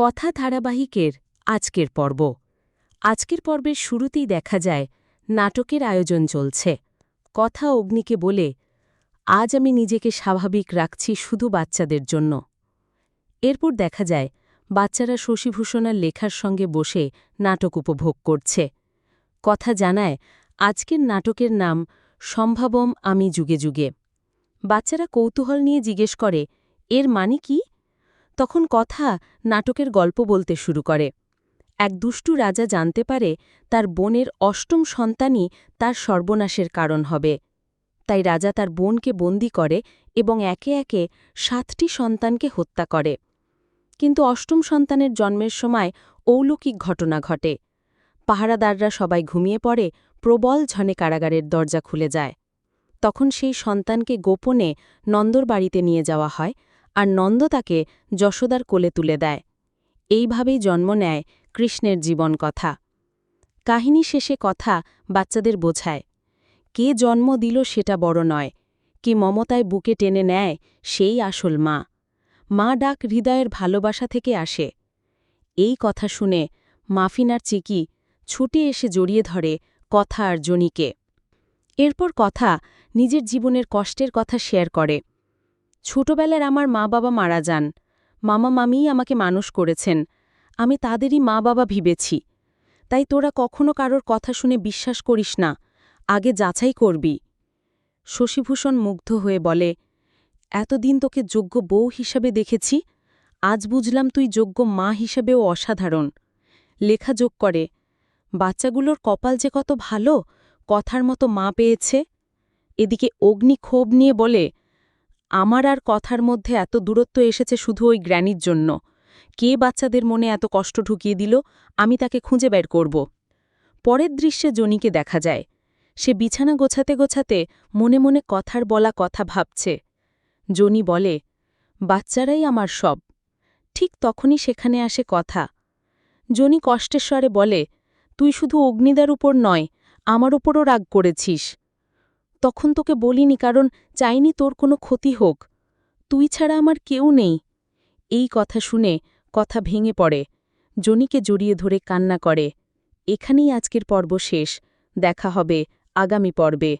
কথা ধারাবাহিকের আজকের পর্ব। আজকের পর্বের শুরুতেই দেখা যায়, নাটকের আয়োজন চলছে। কথা অগ্নিকে বলে, আজ আমি নিজেকে স্বাভাবিক রাখছি শুধু বাচ্চাদের জন্য। এরপর দেখা যায়, বাচ্চারা শশীভূষণার লেখার সঙ্গে বসে নাটক উপভোগ করছে। কথা জানায়, আজকের নাটকের নাম সম্ভাবম আমি যুগে যুগে। বাচ্চারা কৌতূহল নিয়ে জিজ্ঞেস করে, এর মানে কি? তখন কথা নাটকের গল্প বলতে শুরু করে। এক দুষ্টু রাজা জানতে পারে তার বোনের অষ্টম সন্তানই তার সর্বনাশের কারণ হবে। তাই রাজা তার বোনকে বন্দি করে এবং একে একে সাতটি সন্তানকে হত্যা করে। কিন্তু অষ্টম সন্তানের জন্মের সময় অলৌকিক ঘটনা ঘটে। পাহারাদাররা সবাই ঘুমিয়ে পড়ে, প্রবল ঝনে কারাগারের দরজা খুলে যায়। তখন সেই সন্তানকে গোপনে নন্দর বাড়িতে নিয়ে যাওয়া হয় আর নন্দ তাকে যশোদার কোলে তুলে দেয়। এইভাবেই জন্ম নেয় কৃষ্ণের জীবন কথা। কাহিনী শেষে কথা বাচ্চাদের বোঝায়। কে জন্ম দিল সেটা বড় নয়, কি মমতায় বুকে টেনে নেয় সেই আসল মা। মা ডাক হৃদয়ের ভালোবাসা থেকে আসে। এই কথা শুনে মাফিনার চিকি ছুটে এসে জড়িয়ে ধরে কথা আর জনিকে। এরপর কথা নিজের জীবনের কষ্টের কথা শেয়ার করে। ছোটবেলার আমার মা বাবা মারা যান। মামা, মামিই আমাকে মানুষ করেছেন। আমি তাদেরই মা বাবা ভেবেছি। তাই তোরা কখনো কারোর কথা শুনে বিশ্বাস করিস না। আগে যাচাই করবি। শশীভূষণ মুগ্ধ হয়ে বলে, এতদিন তোকে যোগ্য বউ হিসাবে দেখেছি। আজ বুঝলাম তুই যোগ্য মা হিসেবেও অসাধারণ। লেখা যোগ করে, বাচ্চাগুলোর কপাল যে কত ভালো, কথার মতো মা পেয়েছে? এদিকে অগ্নি ক্ষোভ নিয়ে বলে আমার আর কথার মধ্যে এত দূরত্ব এসেছে শুধু ওই গ্র্যানির জন্য। কে বাচ্চাদের মনে এত কষ্ট ঢুকিয়ে দিল, আমি তাকে খুঁজে বের করব। পরের দৃশ্যে জনিকে দেখা যায়। সে বিছানা গোছাতে গোছাতে মনে মনে কথার বলা কথা ভাবছে। জনি বলে, বাচ্চারাই আমার সব। ঠিক তখনই সেখানে আসে কথা। জনি কষ্টেশ্বরে বলে, তুই শুধু অগ্নিদার উপর নয়, আমার উপরও রাগ করেছিস। তখন তোকে বলিনি কারণ চাইনি তোর কোনো ক্ষতি হোক। তুই ছাড়া আমার কেউ নেই। এই কথা শুনে কথা ভেঙে পড়ে। জনিকে জড়িয়ে ধরে কান্না করে। এখানেই আজকের পর্ব শেষ। দেখা হবে আগামী পর্বে।